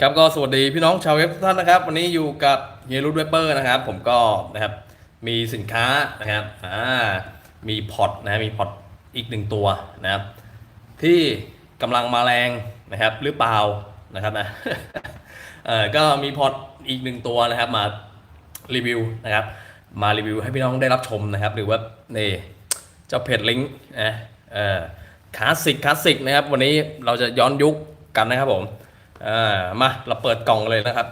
ครับก็สวัสดีพี่น้องชาวเว็บทุกท่านนะครับ วันนี้อยู่กับเฮียรูดเวเปอร์นะครับ ผมก็นะครับมีสินค้านะครับอ่ามีพอร์ตนะมีพอร์ตอีกหนึ่งตัวนะครับ ที่กำลังมาแรงนะครับ หรือเปล่านะครับนะเออก็มีพอร์ตอีกหนึ่งตัวนะครับ มารีวิวนะครับ มารีวิวให้พี่น้องได้รับชมนะครับ หรือว่านี่เจ้าเพจลิงก์นะเออคลาสสิกคลาสสิกนะครับ วันนี้เราจะย้อนยุคกันนะครับผม อ่ามาเราเปิดกล่องเลยนะครับ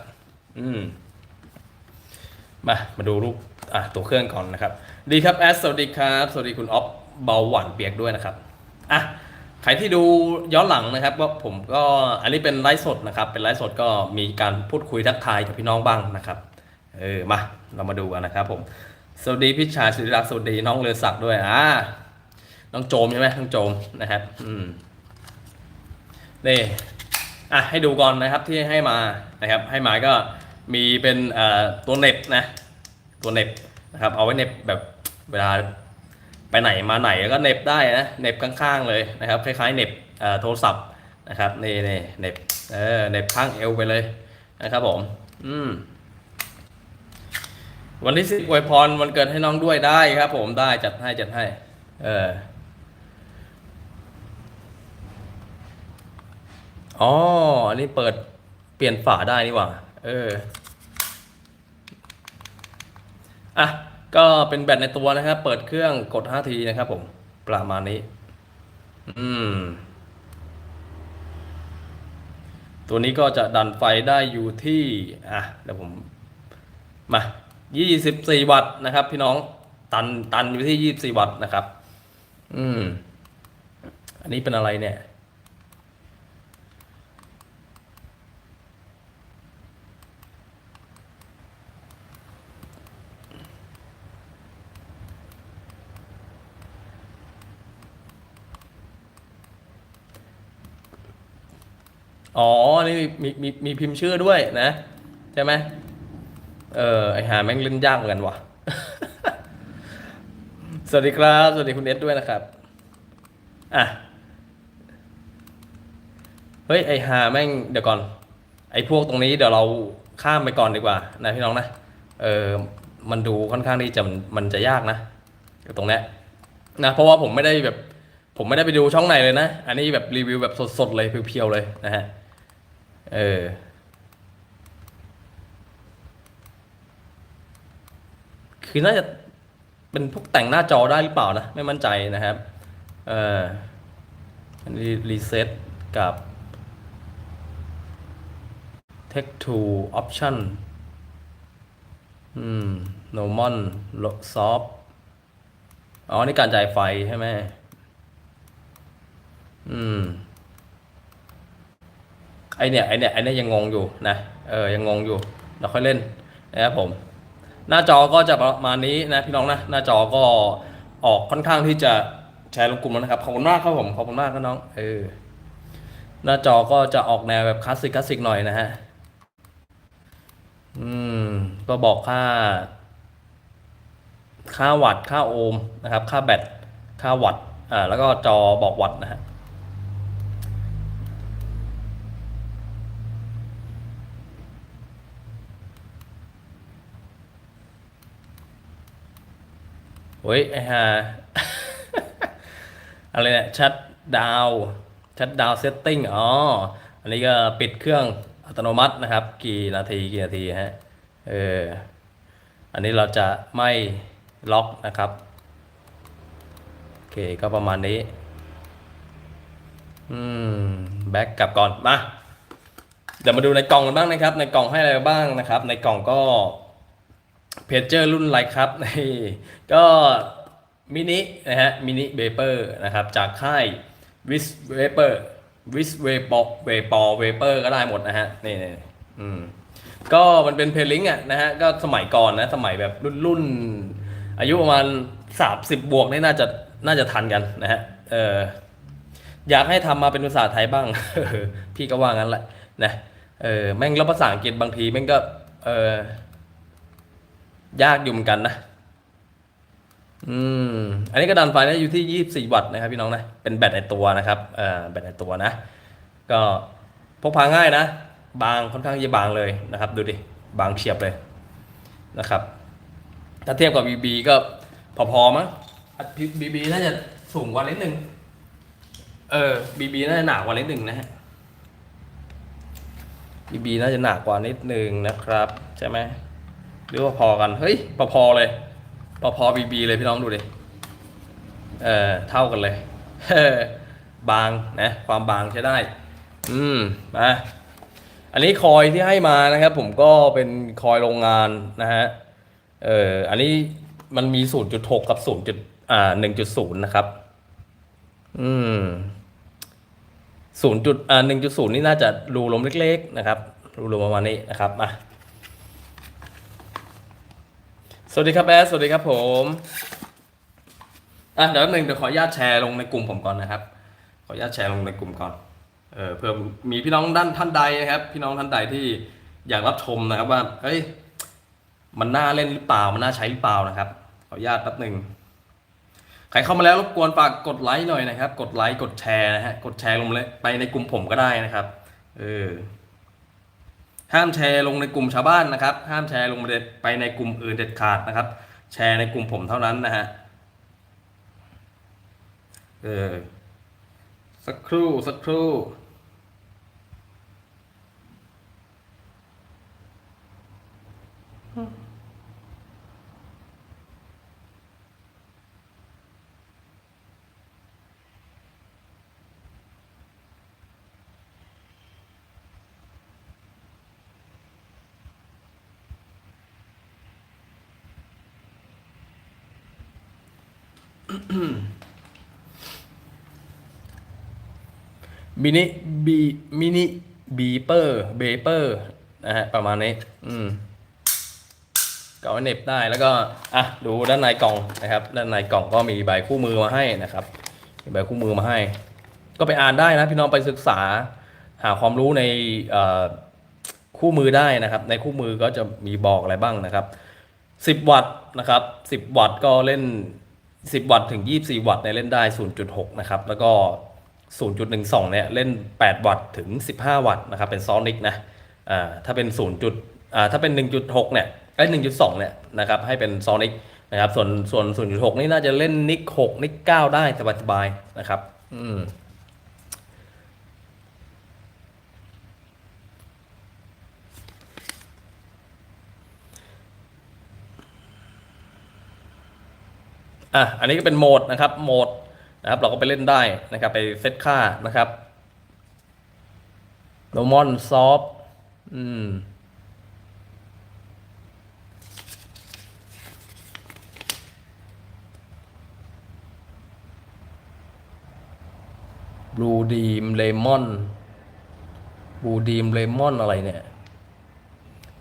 อืมมามาดูรูปอะตัวเครื่องก่อนนะครับ ดีครับแอสสวัสดีครับ สวัสดีคุณออฟเบาหวานเปียกด้วยนะครับอะใครที่ดูย้อนหลังนะครับก็ผมก็อันนี้เป็นไลฟ์สดนะครับ เป็นไลฟ์สดก็มีการพูดคุยทักทายกับพี่น้องบ้างนะครับ เออมาเรามาดูกันนะครับ ผม สวัสดีพี่ชายสุริรักษ์สวัสดีน้องเรือศักดิ์ด้วยอ่าน้องโจมใช่ไหมน้องโจมนะครับ อืมนี่ อะให้ดูก่อนนะครับที่ให้มานะครับให้มาก็มีเป็นตัวเน็บนะตัวเน็บนะครับเอาไว้เน็บแบบเวลาไปไหนมาไหนก็เน็บได้นะเน็บข้างๆเลยนะครับคล้ายๆเน็บโทรศัพท์นะครับนี่นี่เน็บเออเน็บข้างเอวไปเลยนะครับผมอืมวันที่สิบอวยพรวันเกิดให้น้องด้วยได้ครับ ผมได้จัดให้จัดให้ เออ อ๋อ อันนี้เปิดเปลี่ยนฝาได้นี่หว่า เออ อะ ก็เป็นแบตในตัวนะครับ เปิดเครื่องกด 5 ทีนะครับผม ประมาณนี้ อืม ตัวนี้ก็จะดันไฟได้อยู่ที่ อะ เดี๋ยวผม มา 24 วัตต์นะครับ พี่น้อง ตัน ตันอยู่ที่ 24 วัตต์นะครับ อืม อันนี้เป็นอะไรเนี่ย อ๋อ นี่มีมีมีพิมพ์ชื่อด้วยนะ ใช่ไหมเออไอหาแม่งเล่นยากเหมือนกันว่ะ สวัสดีครับ สวัสดีคุณเอสด้วยนะครับ อะ เฮ้ย ไอหาแม่งเดี๋ยวก่อน ไอพวกตรงนี้เดี๋ยวเราข้ามไปก่อนดีกว่า นะพี่น้องนะ เออ มันดูค่อนข้างที่จะมันจะยากนะตรงเนี้ยนะ เพราะว่าผมไม่ได้แบบผมไม่ได้ไปดูช่องไหนเลยนะ อันนี้แบบรีวิวแบบสดๆเลยเพียวๆเลยนะฮะ เออ คือน่าจะเป็นพวกแต่งหน้าจอได้หรือเปล่านะ ไม่มั่นใจนะครับ เอออันนี้รีเซ็ตกับ Take to option อืม normal soft อ๋อ นี่การจ่ายไฟใช่ไหมอืม ไอเนี่ยไอเนี่ยไอเนี่ยยังงงอยู่นะเออยังงงอยู่เราค่อยเล่นนะครับผมหน้าจอก็จะประมาณนี้นะพี่น้องนะหน้าจอก็ออกค่อนข้างที่จะแชร์ลงกลุ่มแล้วนะครับขอบคุณมากครับผมขอบคุณมากครับน้องเออหน้าจอก็จะออกแนวแบบคลาสสิกคลาสสิกหน่อยนะฮะอืมก็บอกค่า ค่าวัตต์ค่าโอห์มนะครับ ค่าแบตค่าวัตต์อ่าแล้วก็จอบอกวัตต์นะฮะ เฮ้ยไอ้ห่าอะไรเนี่ยชัดดาวชัดดาวเซตติ้งอ๋อ อันนี้ก็ปิดเครื่องอัตโนมัตินะครับ กี่นาทีกี่นาทีฮะเอออันนี้เราจะไม่ล็อกนะครับ โอเคก็ประมาณนี้ อืม แบ็กกลับก่อนมาเดี๋ยวมาดูในกล่องกันบ้างนะครับ ในกล่องให้อะไรบ้างนะครับ ในกล่องก็ เพจเจอร์รุ่นไรครับนี่ก็มินินะฮะมินิเวเปอร์นะครับจากค่ายวิสเวเปอร์วิสเวปอเวปอเวเปอร์ก็ได้หมดนะฮะนี่นี่อืมก็มันเป็นเพลลิงอะนะฮะก็สมัยก่อนนะสมัยแบบรุ่นรุ่นอายุประมาณสามสิบบวกนี่น่าจะน่าจะทันกันนะฮะเอออยากให้ทำมาเป็นภาษาไทยบ้าง พี่ก็ว่างั้นแหละนะเออแม่งแล้วภาษาอังกฤษบางทีแม่งก็เออ ยากอยู่เหมือนกันนะ อืม อันนี้ก็ดันไฟได้อยู่ที่24วัตต์นะครับพี่น้องนะ เป็นแบตในตัวนะครับเอ่อแบตในตัวนะ ก็พกพาง่ายนะ บางค่อนข้างจะบางเลยนะครับ ดูดิ บางเฉียบเลยนะครับ ถ้าเทียบกับ BB ก็พอๆมั้งบีบีน่าจะสูงกว่านิดนึง เออ BB น่าจะหนากว่านิดนึงนะฮะ BB น่าจะหนากว่านิดนึงนะครับ ใช่ไหม หรือว่าพอกัน เฮ้ยพอๆเลยพอๆ BB เลยพี่น้องดูดิ เออเท่ากันเลย บางนะ ความบางใช้ได้ อืมมาอันนี้คอยที่ให้มานะครับ ผมก็เป็นคอยโรงงานนะฮะ เอออันนี้มันมี 0.6 กับ 0. จุดอ่า1.0 นะครับ อืม 0. จุดอ่า1.0 นี่น่าจะรูลมเล็ก ๆ นะครับ รูลมประมาณนี้นะครับมา สวัสดีครับแอสสวัสดีครับผมอะเดี๋ยวแป๊บนึงเดี๋ยวขออนุญาตแชร์ลงในกลุ่มผมก่อนนะครับ ขออนุญาตแชร์ลงในกลุ่มก่อนเออเพื่อมีพี่น้องด้านท่านใดนะครับ พี่น้องท่านใดที่อยากรับชมนะครับว่าเฮ้ยมันน่าเล่นหรือเปล่ามันน่าใช้หรือเปล่านะครับ ขออนุญาตแป๊บหนึ่งใครเข้ามาแล้วรบกวนฝากกดไลค์หน่อยนะครับ กดไลค์กดแชร์นะฮะกดแชร์ลงเลยไปในกลุ่มผมก็ได้นะครับเออ ห้ามแชร์ลงในกลุ่มชาวบ้านนะครับ ห้ามแชร์ลงไปในกลุ่มอื่นเด็ดขาดนะครับ แชร์ในกลุ่มผมเท่านั้นนะฮะเออสักครู่สักครู่ มินิบีมินิบีเปอร์เบเปอร์นะฮะประมาณนี้ อืมก็เอาไวเน็บได้แล้วก็อะดูด้านในกล่องนะครับ ด้านในกล่องก็มีใบคู่มือมาให้นะครับมีใบคู่มือมาให้ ก็ไปอ่านได้นะพี่น้องไปศึกษา หาความรู้ในคู่มือได้นะครับ ในคู่มือก็จะมีบอกอะไรบ้างนะครับ 10 วัตต์นะครับ 10 วัตต์ก็เล่น 10 วัตต์ถึง 24 วัตต์เนี่ยเล่นได้ 0.6 นะครับ แล้วก็ 0.12 เนี่ยเล่น 8 วัตต์ถึง 15 วัตต์นะครับเป็นซอนิกนะอ่าถ้าเป็น 0. จุดอ่าถ้าเป็น 1.6 เนี่ยไอ้1.2 เนี่ยนะครับให้เป็นซอนิกนะครับส่วนส่วน 0.6 นี่น่าจะเล่นนิก 6 นิก 9 ได้สบายๆนะครับอืมอะ อันนี้ก็เป็นโหมดนะครับ โหมด นะครับเราก็ไปเล่นได้นะครับไปเซตค่านะครับโนมอนซอฟอืมบลูดีมเลมอนบลูดีมเลมอนอะไรเนี่ย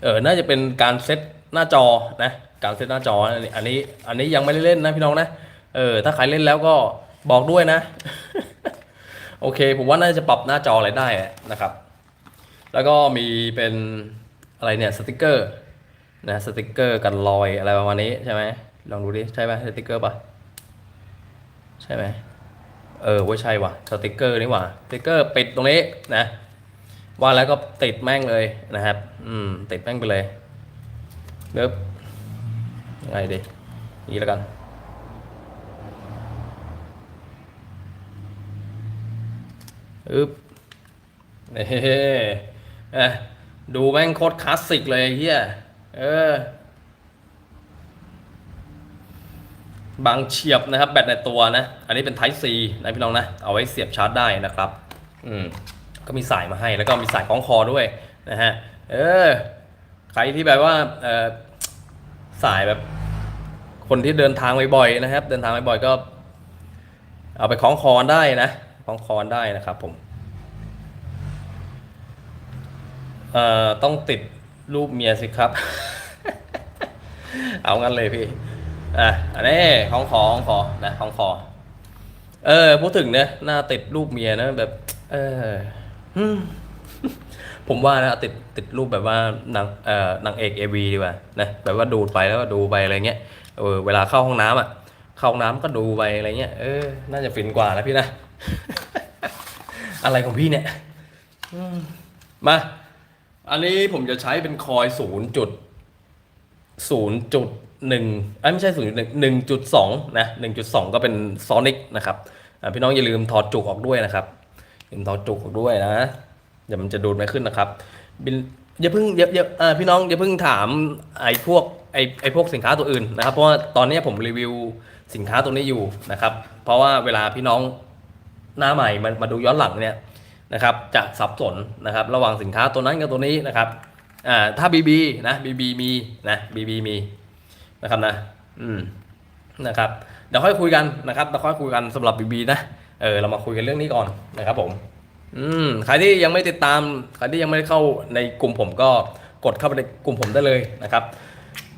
เออ น่าจะเป็นการเซตหน้าจอนะ การเซตหน้าจอ อันนี้ อันนี้อันนี้ยังไม่ได้เล่นนะพี่น้องนะ เออ ถ้าใครเล่นแล้วก็ บอกด้วยนะ โอเค ผมว่าน่าจะปรับหน้าจออะไรได้นะครับ แล้วก็มีเป็นอะไรเนี่ยสติกเกอร์นะสติกเกอร์กันรอยอะไรประมาณนี้ใช่ไหมลองดูดิใช่ไหมสติกเกอร์ปะใช่ไหมเออว่าใช่ว่ะสติกเกอร์นี่หว่าสติกเกอร์ปิดตรงนี้นะว่าแล้วก็ติดแม่งเลยนะครับ อืมติดแม่งไปเลยเบิบยังไงดีนี่แล้วกัน อึ๊บเฮ้เอ้ยดูแม่งโคตรคลาสสิกเลยเฮียเออบางเฉียบนะครับ แบตในตัวนะ อันนี้เป็น Type C นะพี่น้องนะ เอาไว้เสียบชาร์จได้นะครับ อืม ก็มีสายมาให้แล้วก็มีสายคล้องคอด้วยนะฮะ เออ ใครที่แบบว่าเออสายแบบ คนที่เดินทางบ่อยๆนะครับ เดินทางบ่อยๆก็ เอาไปคล้องคอได้นะ คล้องคอนได้นะครับผมเอ่อต้องติดรูปเมียสิครับ เอางั้นเลยพี่อะอันนี้ของคอของคอนะของคอเออพูดถึงเนี่ยหน้าติดรูปเมียนะแบบ เออผมว่านะติดติดรูปแบบว่านางเอ่อนางเอกเอวีดีกว่านะแบบว่าดูดไปแล้วก็ดูไปอะไรเงี้ยเออเวลาเข้าห้องน้ำอะเข้าห้องน้ำก็ดูไปอะไรเงี้ยเออน่าจะฟินกว่านะพี่นะ อะไรของพี่เนี่ยมา อันนี้ผมจะใช้เป็นคอยศูนย์จุดศูนย์จุดหนึ่งไม่ใช่ศูนย์จุดหนึ่งหนึ่งจุดสองนะหนึ่งจุดสองก็เป็นซอนิกนะครับพี่น้องอย่าลืมถอดจุกออกด้วยนะครับอย่าลืมถอดจุกออกด้วยนะเดี๋ยวมันจะดูดไม่ขึ้นนะครับอย่าเพิ่งอย่าอย่าพี่น้องอย่าเพิ่งถามไอ้พวกไอ้ไอ้พวกสินค้าตัวอื่นนะครับ เพราะว่าตอนนี้ผมรีวิวสินค้าตัวนี้อยู่นะครับ เพราะว่าเวลาพี่น้อง หน้าใหม่มามาดูย้อนหลังเนี่ยนะครับจะสับสนนะครับระหว่างสินค้าตัวนั้นกับตัวนี้นะครับอ่าถ้า BB นะ BB มีนะ BB มีนะครับนะอืมนะครับเดี๋ยวค่อยคุยกันนะครับเดี๋ยวค่อยคุยกันสำหรับ BB นะเออเรามาคุยกันเรื่องนี้ก่อนนะครับผมอืมใครที่ยังไม่ติดตามใครที่ยังไม่ได้เข้าในกลุ่มผมก็กดเข้าไปในกลุ่มผมได้เลยนะครับ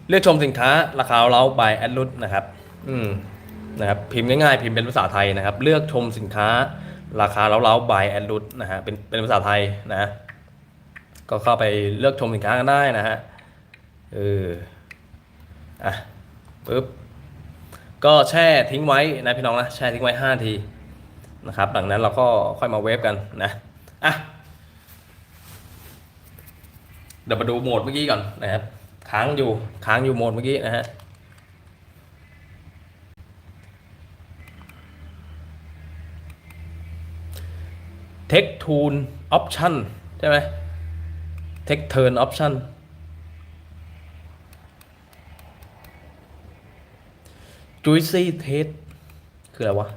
เลือกชมสินค้าราคาเรา by แอดลุนะครับ อืม นะครับพิมพ์ง่ายๆ พิมพ์เป็นภาษาไทยนะครับ เลือกชมสินค้าราคาเล้าๆ by แอนรุดนะฮะเป็นเป็นภาษาไทยนะก็เข้าไปเลือกชมสินค้ากันได้นะฮะเอออะปึ๊บก็แช่ทิ้งไว้นะพี่น้องนะแช่ทิ้งไว้5ทีนะครับหลังนั้นเราก็ค่อยมาเวฟกันนะอะเดี๋ยวมาดูโหมดเมื่อกี้ก่อนนะครับค้างอยู่ค้างอยู่โหมดเมื่อกี้นะฮะ Take Tune Option ใช่ไหม Take Turn Option Juicy Taste คืออะไรวะ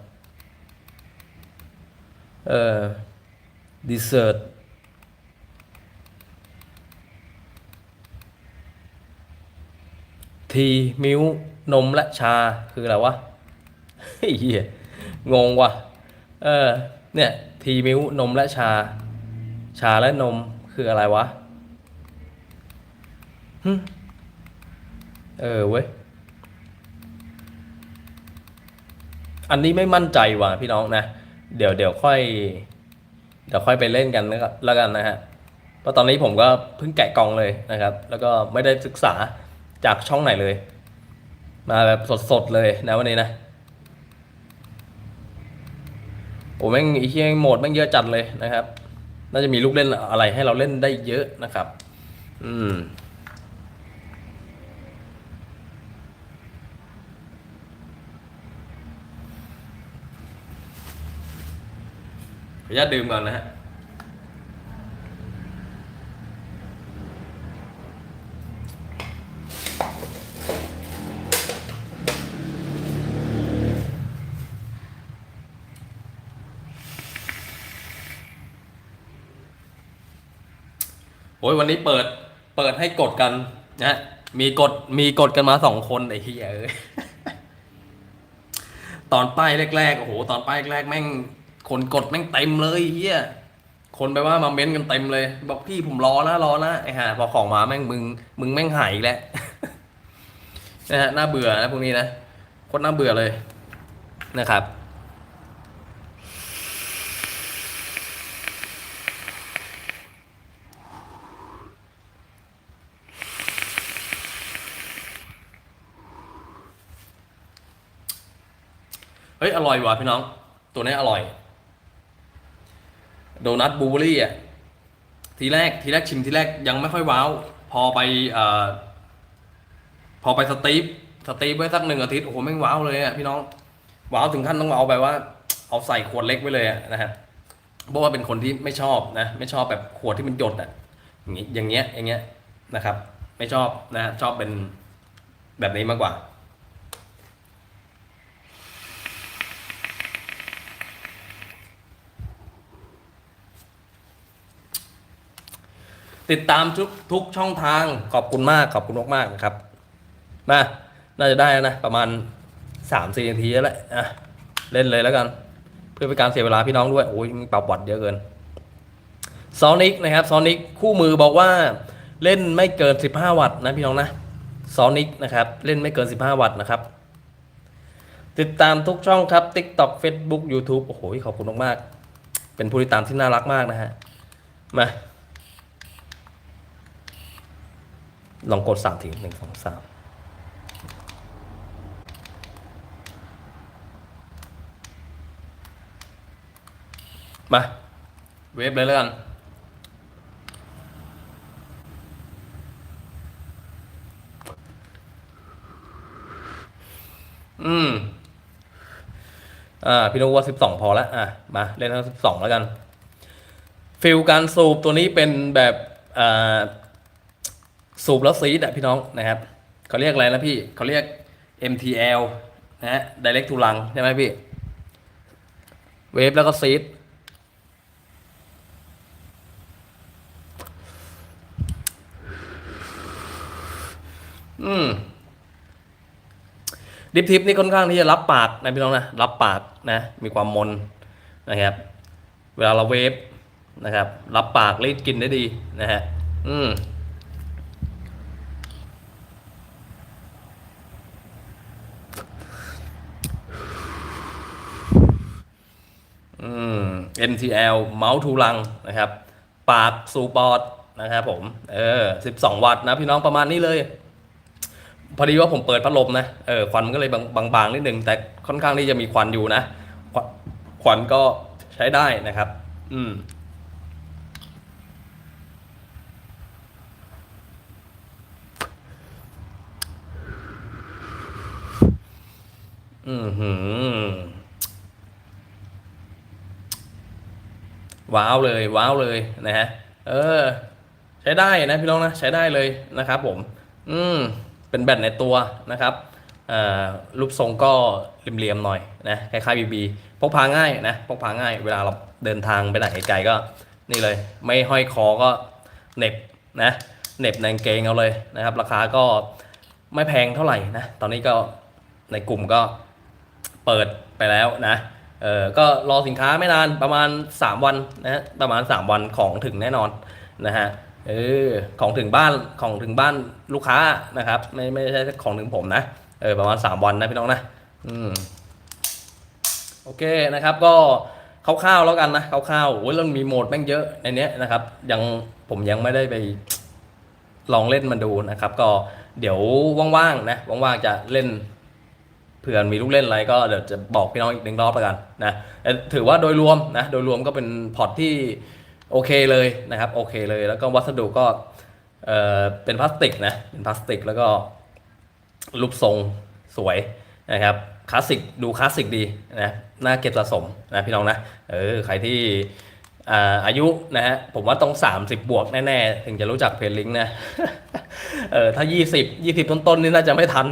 เอ่อ Dessert ทีมิลนมและชาคืออะไรวะเฮ้ยเหี้ยงงว่ะ เออ เนี่ย ทีมิลนมและชา ชาและนมคืออะไรวะเออเว้ย อันนี้ไม่มั่นใจว่ะพี่น้องนะ เดี๋ยวเดี๋ยวค่อย เดี๋ยวค่อยไปเล่นกันแล้วกันนะฮะ เพราะตอนนี้ผมก็เพิ่งแกะกล่องเลยนะครับ แล้วก็ไม่ได้ศึกษาจากช่องไหนเลย มาแบบสดๆเลยนะวันนี้นะ โอ้แม่งไอ้เฮียโหมดแม่งเยอะจัดเลยนะครับ น่าจะมีลูกเล่นอะไรให้เราเล่นได้เยอะนะครับ อืมขออนุญาตดื่มก่อนนะฮะ โอ้ยวันนี้เปิดเปิดให้กดกันนะมีกดมีกดกันมาสองคนไอ้เหี้ยเอ้ยตอนป้ายแรกๆโอ้โหตอนป้ายแรกแม่ง คนกดแม่งเต็มเลยเฮียคนไปว่ามาเม้นกันเต็มเลย บอกพี่ผมรอนะรอนะไอ้ห่าพอของมาแม่งมึง มึงแม่งหายอีกแล้วนะฮะน่าเบื่อนะพวกนี้นะโคตรน่าเบื่อเลยนะครับ ฮ้ยอร่อยว่ะพี่น้อง ตัวนี้อร่อย โดนัทบลูเบอรี่อะทีแรกทีแรกชิมทีแรกยังไม่ค่อยว้าว พอไปอพอไปสตีฟสตีฟไว้สักหนึ่งอาทิตย์โอ้โหแม่งว้าวเลยอะพี่น้องว้าวถึงขั้นต้องเอาแบบว่า เอาใส่ขวดเล็กไว้เลยอะนะฮะเพราะว่าเป็นคนที่ไม่ชอบนะไม่ชอบแบบขวดที่มันหยดอะอย่างงี้อย่างเงี้ยอย่างเงี้ยนะครับ ไม่ชอบนะฮะชอบเป็นแบบนี้มากกว่า ติดตามทุกทุกช่องทางขอบคุณมากขอบคุณมากๆนะครับมาน่าจะได้นะ ประมาณสามสี่นาทีแล้วแหละอะเล่นเลยแล้วกัน เพื่อเป็นการเสียเวลาพี่น้องด้วยโอ้ยมันปรับวัดเยอะเกินซอนิกนะครับซอนิกคู่มือบอกว่าเล่นไม่เกิน 15 วัตต์นะพี่น้องนะซอนิกนะครับเล่นไม่เกิน 15 วัตต์นะครับ ติดตามทุกช่องครับ TikTok Facebook YouTube โอ้โหขอบคุณมากๆเป็นผู้ติดตามที่น่ารักมากนะฮะมา ลองกดสามทีหนึ่งสองสามมา เวฟเลยแล้วกันอืม อ่า พี่นุว่าสิบสองพอแล้วอะ มา เล่นทั้งสิบสองแล้วกัน ฟิลการสูบตัวนี้เป็นแบบ อ่า สูบแล้วซีดอะพี่น้องนะครับเขาเรียกอะไรนะพี่เขาเรียก MTL นะฮะ direct to lung ใช่ไหมพี่ เวฟแล้วก็ซีดอืมดิฟทิปนี่ค่อนข้างที่จะรับปากนะพี่น้องนะรับปากนะ มีความมนนะครับ เวลาเราเวฟนะครับ รับปากรีดกินได้ดีนะฮะ อืม อืม MTL เมาส์ทูลังนะครับ ปากสูปอดนะครับผม เออ 12 วัตต์นะพี่น้องประมาณนี้เลย พอดีว่าผมเปิดพัดลมนะ เออ ควันมันก็เลยบางบางๆนิดนึง แต่ค่อนข้างที่จะมีควันอยู่นะ ควันควันก็ใช้ได้นะครับ อืมอืมหืม ว้าวเลยว้าวเลยนะฮะเออ ใช้ได้นะพี่น้องนะใช้ได้เลยนะครับผม อืมเป็นแบตในตัวนะครับอ่ารูปทรงก็เหลี่ยมๆหน่อยนะคล้ายๆบีบีพกพาง่ายนะพกพาง่าย เวลาเราเดินทางไปไหนไกลๆก็นี่เลย ไม่ห้อยคอก็เน็บนะเน็บในกางเกงเอาเลยนะครับ ราคาก็ไม่แพงเท่าไหร่นะ ตอนนี้ก็ในกลุ่มก็เปิดไปแล้วนะ เออก็รอสินค้าไม่นานประมาณ 3 วันนะฮะประมาณ 3 วันของถึงแน่นอนนะฮะเออของถึงบ้านของถึงบ้านลูกค้านะครับ ไม่ไม่ใช่ของถึงผมนะเออประมาณ 3 วันนะพี่น้องนะอืมโอเคนะครับก็คร่าวๆแล้วกันนะคร่าวๆโอ้ยแล้วมีโหมดแม่งเยอะในเนี้ยนะครับ ยังผมยังไม่ได้ไปลองเล่นมันดูนะครับ ก็เดี๋ยวว่างๆนะว่างๆจะเล่น ผื่อมีลูกเล่นอะไรก็เดี๋ยวจะบอกพี่น้องอีกหนึ่งรอบแล้วกันนะถือว่าโดยรวมนะโดยรวมก็เป็นพอร์ตที่โอเคเลยนะครับโอเคเลยแล้วก็วัสดุก็เออเป็นพลาสติกนะเป็นพลาสติกแล้วก็รูปทรงสวยนะครับคลาสสิกดูคลาสสิกดีนะน่าเก็บสะสมนะพี่น้องนะเออใครที่ อายุนะฮะผมว่าต้อง 30 บวกแน่ๆ ถึงจะรู้จักเพลลิงก์นะเออถ้า 20 20 ต้นๆนี่น่าจะไม่ทัน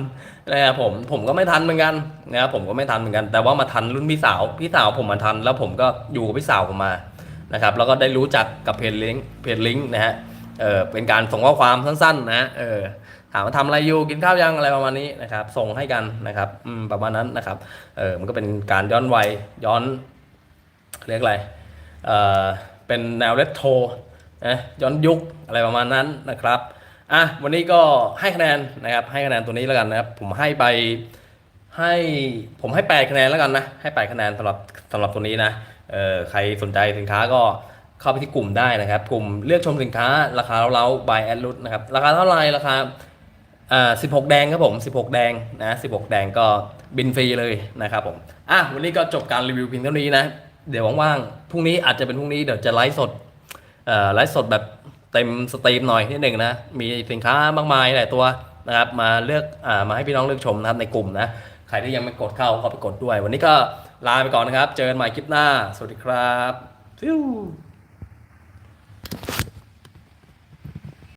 นะครับผมผมก็ไม่ทันเหมือนกันนะครับผมก็ไม่ทันเหมือนกัน แต่ว่ามาทันรุ่นพี่สาวพี่สาวผมมาทัน แล้วผมก็อยู่กับพี่สาวผมมานะครับแล้วก็ได้รู้จักกับเพจลิงก์เพจลิงก์นะฮะเออเป็นการส่งข้อความสั้นๆนะเออถามว่าทำอะไรอยู่กินข้าวยังอะไรประมาณนี้นะครับส่งให้กันนะครับอืมประมาณนั้นนะครับเออมันก็เป็นการย้อนวัยย้อนเรียกอะไร เป็นแนวเรโทรนะย้อนยุคอะไรประมาณนั้นนะครับอะวันนี้ก็ให้คะแนนนะครับให้คะแนนตัวนี้แล้วกันนะครับผมให้ไปให้ผมให้8คะแนนแล้วกันนะให้8คะแนนสำหรับสำหรับตัวนี้นะเออใครสนใจสินค้าก็เข้าไปที่กลุ่มได้นะครับ กลุ่มเลือกชมสินค้าราคาเล้าๆ by a d ลุดนะครับราคาเท่าไหร่ราคาอ่า16แดงครับผม16แดงนะ16แดงก็บินฟรีเลยนะครับผมอะวันนี้ก็จบการรีวิวเพียงเท่านี้นะ เดี๋ยวว่างๆพรุ่งนี้อาจจะเป็นพรุ่งนี้เดี๋ยวจะไลฟ์สดไลฟ์สดแบบเต็มสตรีมหน่อยนิดหนึ่งนะ มีสินค้ามากมายหลายตัวนะครับ มาเลือกอมาให้พี่น้องเลือกชมนะครับในกลุ่มนะ ใครที่ยังไม่กดเข้าก็ไปกดด้วย วันนี้ก็ลาไปก่อนนะครับ เจอกันใหม่คลิปหน้า สวัสดีครับฟิว